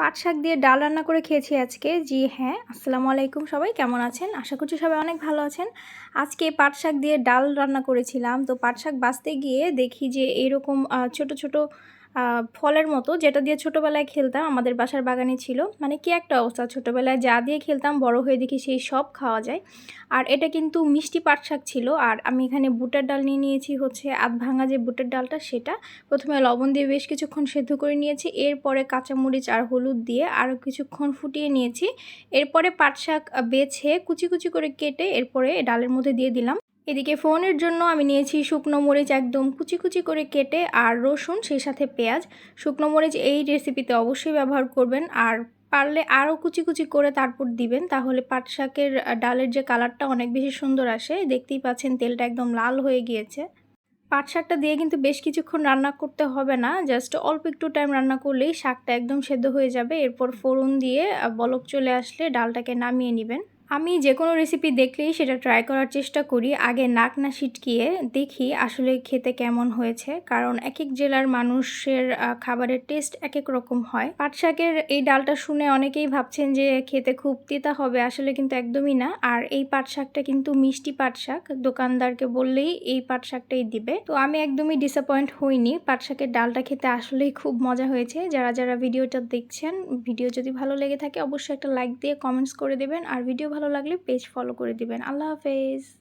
পাট শাক দিয়ে ডাল রান্না করে খেয়েছি আজকে। জি হ্যাঁ আসসালামু আলাইকুম সবাই, কেমন আছেন? আশা করছি সবাই অনেক ভালো আছেন। আজকে পাট শাক দিয়ে ডাল রান্না করেছিলাম। তো পাট শাক বাঁচতে গিয়ে দেখি যে এরকম ছোট ছোট ফলের মতো, যেটা দিয়ে ছোটোবেলায় খেলতাম, আমাদের বাসার বাগানে ছিল। মানে কি একটা অবস্থা, ছোটোবেলায় যা দিয়ে খেলতাম, বড় হয়ে দেখি সেই সব খাওয়া যায়। আর এটা কিন্তু মিষ্টি পাট শাক ছিল। আর আমি এখানে বুটের ডাল নিয়ে নিয়েছি, হচ্ছে আধ ভাঙা যে বুটের ডালটা, সেটা প্রথমে লবণ দিয়ে বেশ কিছুক্ষণ সেদ্ধ করে নিয়েছি। এরপরে কাঁচামরিচ আর হলুদ দিয়ে আরও কিছুক্ষণ ফুটিয়ে নিয়েছি। এরপরে পাট শাক বেছে কুচি কুচি করে কেটে, এরপরে ডালের মধ্যে দিয়ে দিলাম। এদিকে ফোনের জন্য আমি নিয়েছি শুকনো মরিচ একদম কুচি কুচি করে কেটে আর রসুন, সেই সাথে পেঁয়াজ। শুকনো মরিচ এই রেসিপিতে অবশ্যই ব্যবহার করবেন আর পারলে আরও কুচি কুচি করে তারপর দিবেন, তাহলে পাট শাকের ডালের যে কালারটা অনেক বেশি সুন্দর আসে। দেখতেই পাচ্ছেন তেলটা একদম লাল হয়ে গিয়েছে। পাট শাকটা দিয়ে কিন্তু বেশ কিছুক্ষণ রান্না করতে হবে না, জাস্ট অল্প একটু টাইম রান্না করলেই শাকটা একদম সেদ্ধ হয়ে যাবে। এরপর ফোড়ন দিয়ে বলক চলে আসলে ডালটাকে নামিয়ে নেবেন। আমি যে কোনো রেসিপি দেখলেই সেটা ট্রাই করার চেষ্টা করি। আগে নাক না সিটকিয়ে দেখি আসলে খেতে কেমন হয়েছে। কারণ এক এক জেলার মানুষের খাবারের টেস্ট এক এক রকম হয়। পাট শাকের এই ডালটা শুনে অনেকেই ভাবছেন যে খেতে খুব তিতা হবে, আসলে কিন্তু একদমই না। আর এই পাট শাকটা কিন্তু মিষ্টি পাট শাক। দোকানদারকে বললেই এই পাট শাকটাই দিবে। তো আমি একদমই ডিসঅ্যাপয়েন্ট হইনি। পাট শাকের ডালটা খেতে আসলেই খুব মজা হয়েছে। যারা যারা ভিডিওটা দেখছেন, ভিডিও যদি ভালো লেগে থাকে, অবশ্যই একটা লাইক দিয়ে কমেন্টস করে দেবেন। আর ভিডিও ভালো লাগলে পেজ ফলো করে দিবেন। আল্লাহ হাফেজ।